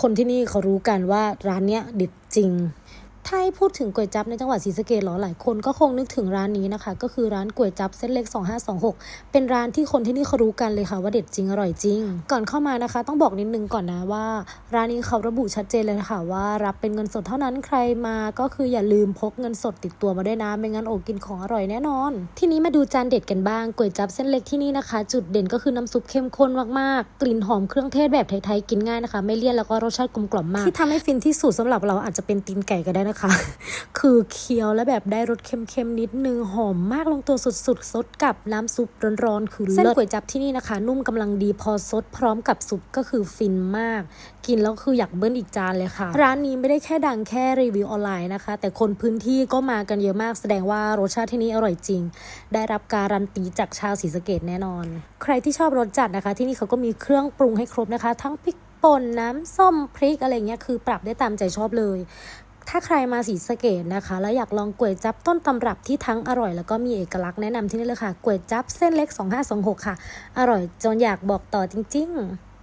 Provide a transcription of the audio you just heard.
คนที่นี่เขารู้กันว่าร้านเนี้ยเด็ดจริง ถ้าให้พูดถึงก๋วยจั๊บในจังหวัดศรีสะเกษเหรอหลายคนก็คงนึกถึงร้านนี้นะคะ ก็คือร้านก๋วยจั๊บเส้นเล็ก 2526 เป็นร้านที่คนที่นี่เขารู้กันเลยค่ะว่าเด็ดจริงอร่อยจริง ก่อนเข้ามานะคะ ต้องบอกนิดนึงก่อนนะว่า ร้านนี้เขาระบุชัดเจนเลยนะคะว่ารับเป็นเงินสดเท่านั้นใครมาก็คืออย่าลืมพกเงินสดติดตัวมาด้วยนะไม่งั้นโอกินของอร่อยแน่นอน ทีนี้มาดูจานเด็ดกันบ้างก๋วยจั๊บเส้นเล็กที่นี่นะคะ จุดเด่นก็คือน้ำซุปเข้มข้นมากๆกลิ่นหอมเครื่องเทศแบบไทยๆกินง่ายนะคะ ไม่เลี่ยนแล้วก็รสชาติกลมกล่อมมากที่ทำให้ฟินที่สุดสำหรับเราอาจจะเป็นตีนไก่ก็ได้นะคะคือเคี้ยวแล้วแบบได้รสเค็มๆ นิดนึง หอมมากลงตัวสุดๆซดกับน้ำซุปร้อนๆ คือเส้นก๋วยจั๊บที่นี่นะคะ นุ่มกำลังดีพอซดพร้อมกับซุปก็คือฟินมาก กินแล้วคืออยากเบิ้ลอีกจานเลยค่ะ ร้านนี้ไม่ได้แค่ดังแค่รีวิวออนไลน์นะคะ แต่คนพื้นที่ก็มากันเยอะมากแสดงว่ารสชาติที่นี่อร่อยจริง ได้รับการันตีจากชาวศรีสะเกดแน่นอน ใครที่ชอบรสจัดนะคะ ที่นี่เขาก็มีเครื่องปรุงให้ครบนะคะ ทั้งพริกป่นน้ำส้มพริกอะไรเงี้ยคือปรับได้ตามใจชอบเลย ถ้าใครมาศรีสะเกดนะคะ แล้วอยากลองก๋วยจับต้นตำรับที่ทั้งอร่อย แล้วก็มีเอกลักษณ์แนะนำที่นี่เลยค่ะก๋วยจับเส้นเล็ก 2526 ค่ะ อร่อยจนอยากบอกต่อจริง ๆ